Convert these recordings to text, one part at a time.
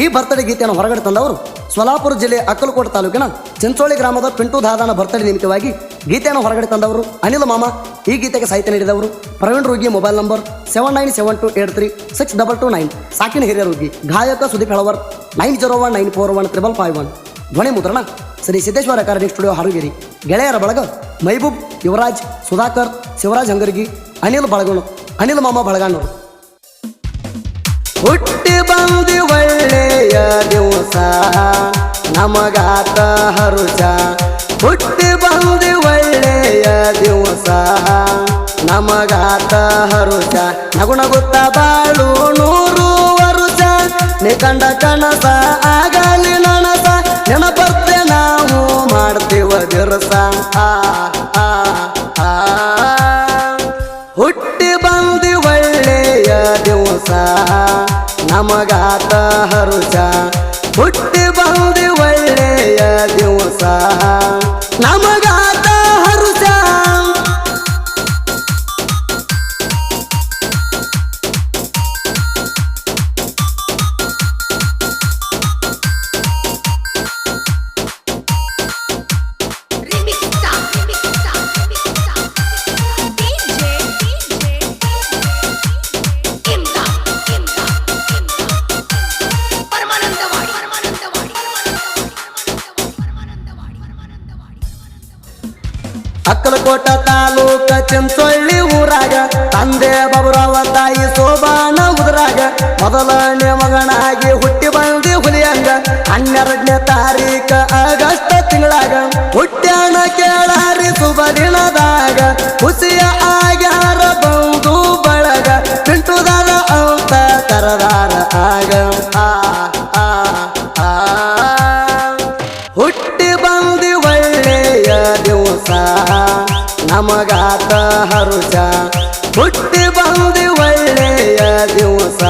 ಈ ಬರ್ತಡೇ ಗೀತೆಯನ್ನು ಹೊರಗಡೆ ತಂದವರು ಸೋಲಾಪುರ ಜಿಲ್ಲೆ ಅಕ್ಕಲಕೋಟೆ ತಾಲೂಕಿನ ಚಿಂಚೋಳಿ ಗ್ರಾಮದ ಪಿಂಟು ದಾದಾನ ಬರ್ತಡೆ ನಿಮಿತ್ತವಾಗಿ ಗೀತೆಯನ್ನು ಹೊರಗಡೆ ತಂದವರು ಅನಿಲ್ ಮಾಮ ಈ ಗೀತೆಗೆ ಸಾಹಿತ್ಯ ನೀಡಿದವರು Praveen Rogi mobile number seven nine seven two eight three six double two nine. ಸಾಕಿನ ಹಿರಿಯ ರೋಗಿ, ಗಾಯಕ Sudeep Helavar, nine zero one nine four one triple five one. ಧ್ವನಿ ಮುದ್ರಣ, ಶ್ರೀ ಸಿದ್ದೇಶ್ವರ ಅಕಾಡೆಮಿ ಸ್ಟುಡಿಯೋ ಹಾರುಗಿರಿ. ಗೆಳೆಯರ ಬಳಗ ಮೈಬೂಬ್, ಯುವರಾಜ್, ಸುಧಾಕರ್, ಶಿವರಾಜ್ ಹಂಗರ್ಗಿ ಅನಿಲ್ ಬಳಗಣ, ಅನಿಲ್ ಮಾಮ ಬಳಗಾಣರು ಹುಟ್ಟಿ ಬಂದಿ ಒಳ್ಳೆಯ ದಿವಸ, ನಮಗಾತ ಹರುಷ ಹುಟ್ಟಿ ಬಂದಿ ಒಳ್ಳೆಯ ದಿವಸ, ನಮಗಾತ ಹರುಷ ನಗುನಗುತ್ತ ಬಾಳು ನೂರು ವರುಷ ನೀ ಕಂಡ ಕನಸ ಆಗಲಿ ನನಸ. ನೆನಪತ್ತೆ ನಾವು ಮಾಡ್ತೀವ ದಿರಸ ಆ. ನಮಗಾತ ಹರುಷ ಹುಟ್ಟಿ ಅಕ್ಕಲಕೋಟ ತಾಲೂಕ ಚಿಂಚೊಳ್ಳಿ ಊರಾಗ. ತಂದೆ ಬಬರವ ತಾಯಿ ಸೋಬಾನ ಉದ್ರಾಗ. ಮೊದಲನೇ ಮಗನಾಗಿ ಹುಟ್ಟಿ ಬಂದಿ ಹುಲಿಯಂಗ. ಹನ್ನೆರಡನೇ ತಾರೀಕ ಆಗಸ್ಟ್ ತಿಂಗಳಾಗ. ಹುಟ್ಟ್ಯಾನ ಕೇಳಾರಿ ಶುಭ ದಿನದಾಗ. ಖುಷಿಯ ಆಗ್ಯಾರ ಬಂದು ಬಳಗ. ಪಿಂಟುದಾರ ಅಂತ ಕರದಾರ ಆಗ. ಆ. ಹುಟ್ಟಿ ಬಂದಿ ಒಳ್ಳೆಯ ದಿವಸ. ನಮಗಾತ ಹರುಷ ಹುಟ್ಟಿ ಬಂದಿ ಒಳ್ಳೆಯ ದಿವಸ.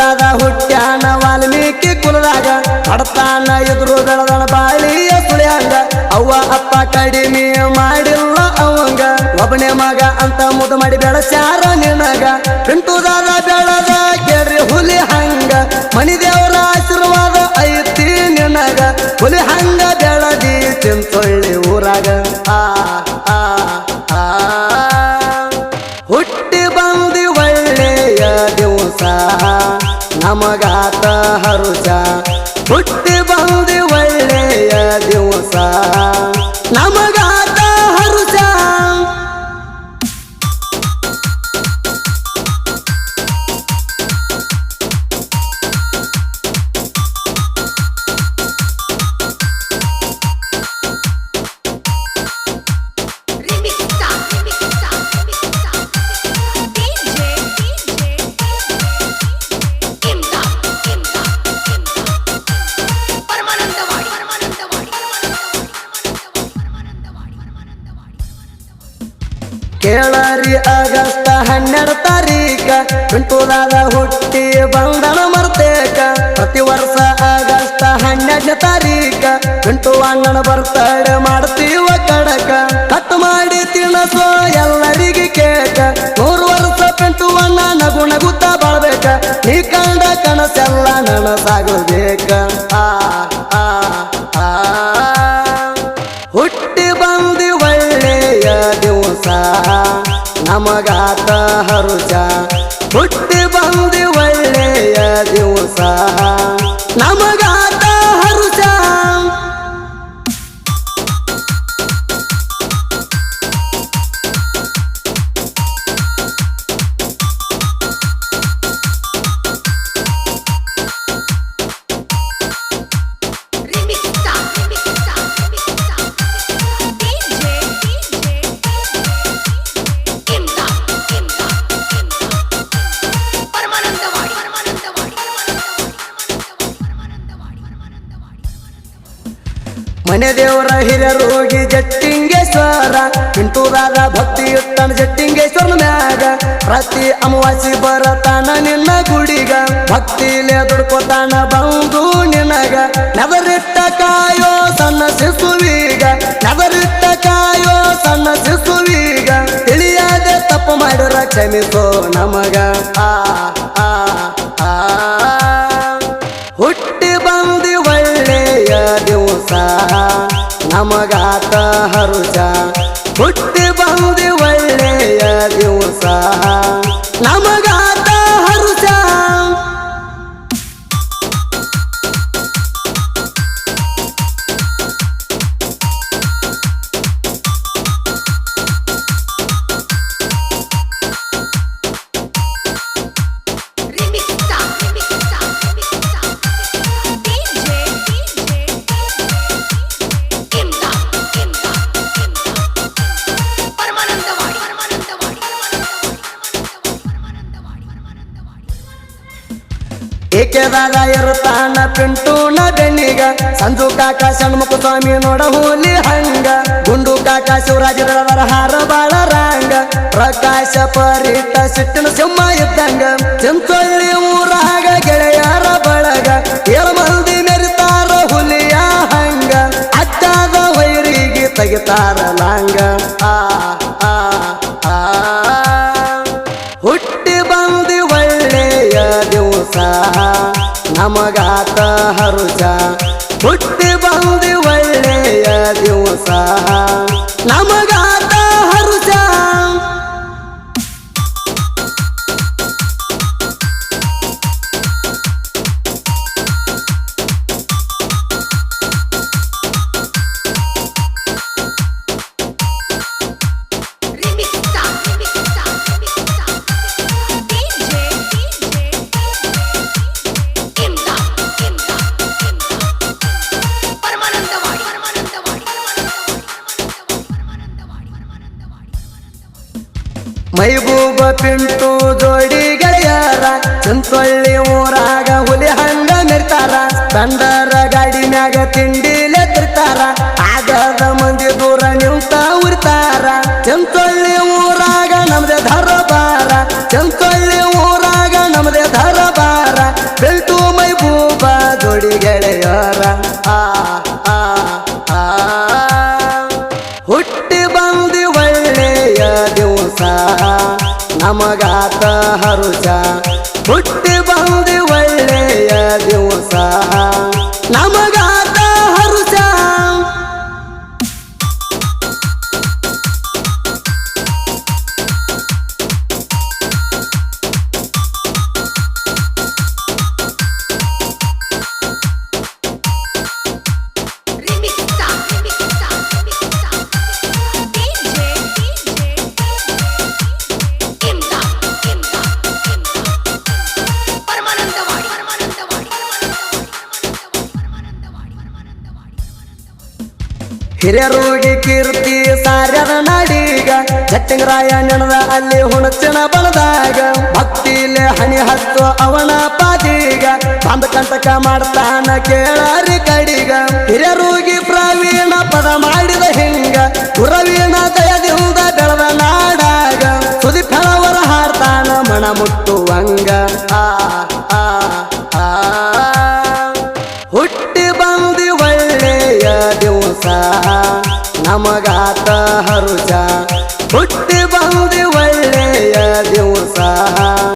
ಎಂಟೂರಾಗ ಹುಟ್ಟ್ಯಾನ ವಾಲ್ಮೀಕಿ ಕುಲದಾಗ ಕಡತಾನ ಎದುರು ದಳದಳ ಬಾಳಿಯ ಸುಳ್ಯಾಂಗ. ಅವ್ವ, ಅಪ್ಪ ಕಡಿಮೆ ಮಾಡಿಲ್ಲ ಅವಂಗ. ಒಬ್ಬನೇ ಮಗ ಅಂತ ಮುದ ಮಾಡಿ ಬೆಳಸ್ಯಾರ ನಿನಗ. ಪಿಂಟುದಾದ ಬೆಳದ ಕೇಳ್ರಿ ಹುಲಿ ಹಂಗ. ಮನಿ ನಮಗಾತ ಹರುಷ ಹುಟ್ಟಿ ಕೇಳರಿ ಆಗಸ್ಟ್ ಹನ್ನೆರಡು ತಾರೀಕ ಪಿಂಟುದಾದ ಹುಟ್ಟಿ ಬಂದನ ಮರ್ತೇಕ ಪ್ರತಿ ವರ್ಷ ಆಗಸ್ಟ್ ಹನ್ನೆರಡನೇ ತಾರೀಕ, ಪಿಂಟು ಅಂಗಣ ಬರ್ತಡೆ ಮಾಡ್ತೀವ ಕಡಕ. ಕಟ್ ಮಾಡಿ ತಿನ್ನಸೋ ಎಲ್ಲರಿಗೆ ಕೇಕ. ಮೂರು ವರ್ಷ ಪಿಂಟು ಅಣ್ಣ ನಗು ನಗುತ್ತಾ ಬಾಳ್ಬೇಕ. ನೀ ಕಂಡ ಕನಸೆಲ್ಲ ನನಸಾಗಬೇಕ ನಮಗಾತ ಹರುಷ ಹುಟ್ಟಿ ಬಂದಿ ಒಳ್ಳೆಯ ದಿವಸ. ನಮಗಾತ ಮನೆ ದೇವರ ಹಿರಿಯರೋಗಿ ಜಟ್ಟಿಂಗೇಶ್ವರ ರಾಗ ಭಕ್ತಿ ಇಟ್ಟನ ಜಟ್ಟಿಂಗೇಶ್ವರನ ಮ್ಯಾಗ. ಪ್ರತಿ ಅಮಾವಾಸಿ ಬರತಾನ ನಿನ್ನ ಗುಡಿಗ. ಭಕ್ತಿಲೆ ದುಡ್ಕೋತಾನ ಬಂದು ನಿನಗ. ನೆದರಿಟ್ಟ ಕಾಯೋ ಸಣ್ಣ ಶಿಶುವೀಗ. ನೆದರಿಟ್ಟ ಕಾಯೋ ಸಣ್ಣ ಶಿಶುವೀಗ. ತಿಳಿಯಾದ ತಪ್ಪು ಮಾಡಿರ ಕ್ಷಮಿಸೋ ನಮಗ. ಆ ಆ ಆ. ಹುಟ್ಟಿ ಬಂದಿ ಒಳ್ಳೆಯ ದಿವಸ. ನಮಗಾತ ಹರುಷ ಹುಟ್ಟಿ ಬಂದಿ ಒಳ್ಳೆಯ ದಿವಸ. ನಮಗಾತ ಏಕೆದಾಗ ಇರುತ್ತಾನ ಪಿಂಟೂನ ಬೆನ್ನಿಗ ಸಂಜು ಕಾಕ ಷಣ್ಮುಖ ಸ್ವಾಮಿ ನೋಡ ಹೋಲಿ ಹಂಗ. ಗುಂಡು ಕಾಕ, ಶಿವರಾಜ ಹಾರ ಬಾಳ ರಂಗ. ಪ್ರಕಾಶ ಪರಿತ ಸಿಟ್ಟಿನ ಸಿಂಹ ಇದ್ದಂಗ. ಚಿಂಚೊಳ್ಳಿ ಊರಾಗ ಗೆಳೆಯರ ಬಳಗ. ಏಳು ಮಂದಿ ಮೆರಿತಾರ ಹುಲಿಯ ಹಂಗ. ಅಜ್ಜಾದ ವೈರಿಗೆ ತೆಗಿತಾರ ಲಾಂಗ. ಆ ಆ ಆ. ಹುಟ್ಟಿ ಬಂದಿ ಒಳ್ಳೆಯ ದಿವಸ. ನಮಗಾತ ಹರುಷ ಹುಟ್ಟಿ ಬಂದಿ ಒಳ್ಳೆಯ ದಿವಸ. ನಮಗಾತ ಪಿಂಟು ಜೋಡಿ ಗೆಳೆಯರ ಚಂತೊಳ್ಳಿ ಊರಾಗ ಹುಲಿ ಹಂಗ ನಿರ್ತಾರ. ತಂದರ ಗಾಡಿ ಮ್ಯಾಗ ತಿಂಡಿಲೆ ತಿರ್ತಾರ ಆಗದ ಮಂದಿ ದೂರ ನಿಂತ ಉರ್ತಾರ. ನಮಗಾತ ಹರುಷ ಹುಟ್ಟಿ ಹಿರಿಯರೋಗಿ ಕೀರ್ತಿ ಸಾರ್ಯದ ನಾಡೀಗ ಜಟ್ಟಿಂಗರಾಯ ನೆನದ ಅಲ್ಲಿ ಹುಣಚಿನ ಬಣದಾಗ ಭಕ್ತಿಲೆ ಹನಿ ಹತ್ತು ಅವನ ಪಾದೀಗ, ಬಂದ ಕಂಟಕ ಮಾಡ್ತಾನ ಕೇಳಾರಿ ಕಡಿಗ. ಹಿರಿಯರೋಗಿ ಪ್ರವೀಣ ಪದ ಮಾಡಿದ ಹಿಂಗ ಪುರವೀಣ ದಯದಿಂದ ಬೆಳೆದ ನಾಡಾಗ, ಸುದಿ ಫಲವರ ಹಾಡ್ತಾನ ಮಣ ಮುಟ್ಟುವಂಗ. ಆ ನಮಗಾತ ಹರುಷ ಹುಟ್ಟಿ